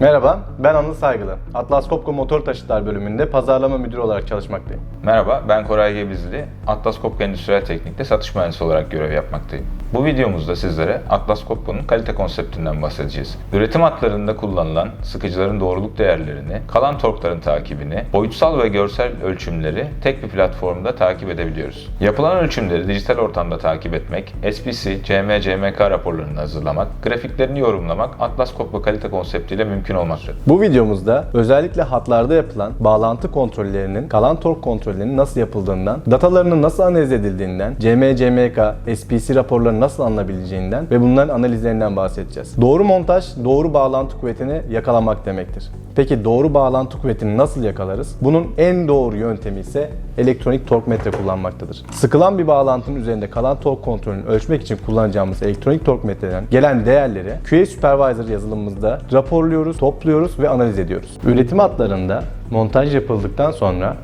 Merhaba, ben Anıl Saygılı. Atlas Copco Motor Taşıtlar bölümünde pazarlama müdürü olarak çalışmaktayım. Merhaba, ben Koray Gebizli. Atlas Copco Endüstriyel Teknik'te satış mühendisi olarak görev yapmaktayım. Bu videomuzda sizlere Atlas Copco'nun kalite konseptinden bahsedeceğiz. Üretim hatlarında kullanılan sıkıcıların doğruluk değerlerini, kalan torkların takibini, boyutsal ve görsel ölçümleri tek bir platformda takip edebiliyoruz. Yapılan ölçümleri dijital ortamda takip etmek, SPC, CM, CMK raporlarını hazırlamak, grafiklerini yorumlamak Atlas Copco kalite konseptiyle mümkün olmaktadır. Bu videomuzda özellikle hatlarda yapılan bağlantı kontrollerinin, kalan tork kontrollerinin nasıl yapıldığından, datalarının nasıl analiz edildiğinden, CM, SPC raporlarının nasıl alınabileceğinden ve bunların analizlerinden bahsedeceğiz. Doğru montaj, doğru bağlantı kuvvetini yakalamak demektir. Peki doğru bağlantı kuvvetini nasıl yakalarız? Bunun en doğru yöntemi ise elektronik tork metre kullanmaktadır. Sıkılan bir bağlantının üzerinde kalan tork kontrolünü ölçmek için kullanacağımız elektronik tork metreden gelen değerleri QA Supervisor yazılımımızda raporluyoruz, topluyoruz ve analiz ediyoruz. Üretim hatlarında montaj yapıldıktan sonra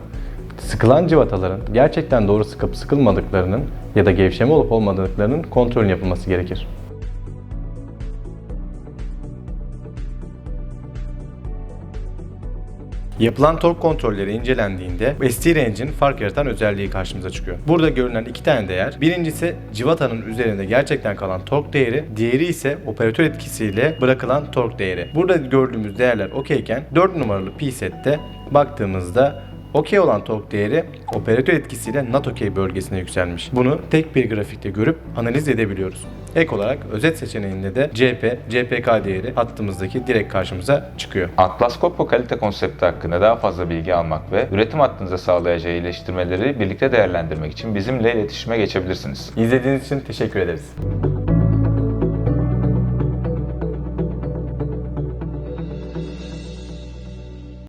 sıkılan civataların gerçekten doğru sıkıp sıkılmadıklarının ya da gevşeme olup olmadıklarının kontrolünün yapılması gerekir. Yapılan tork kontrolleri incelendiğinde ST range'in fark yaratan özelliği karşımıza çıkıyor. Burada görünen iki tane değer. Birincisi civatanın üzerinde gerçekten kalan tork değeri, diğeri ise operatör etkisiyle bırakılan tork değeri. Burada gördüğümüz değerler okeyken 4 numaralı P-sette baktığımızda Okey olan tork değeri operatör etkisiyle not okey bölgesine yükselmiş. Bunu tek bir grafikte görüp analiz edebiliyoruz. Ek olarak özet seçeneğinde de CP, CPK değeri hattımızdaki direkt karşımıza çıkıyor. Atlas Copco kalite konsepti hakkında daha fazla bilgi almak ve üretim hattınıza sağlayacağı iyileştirmeleri birlikte değerlendirmek için bizimle iletişime geçebilirsiniz. İzlediğiniz için teşekkür ederiz.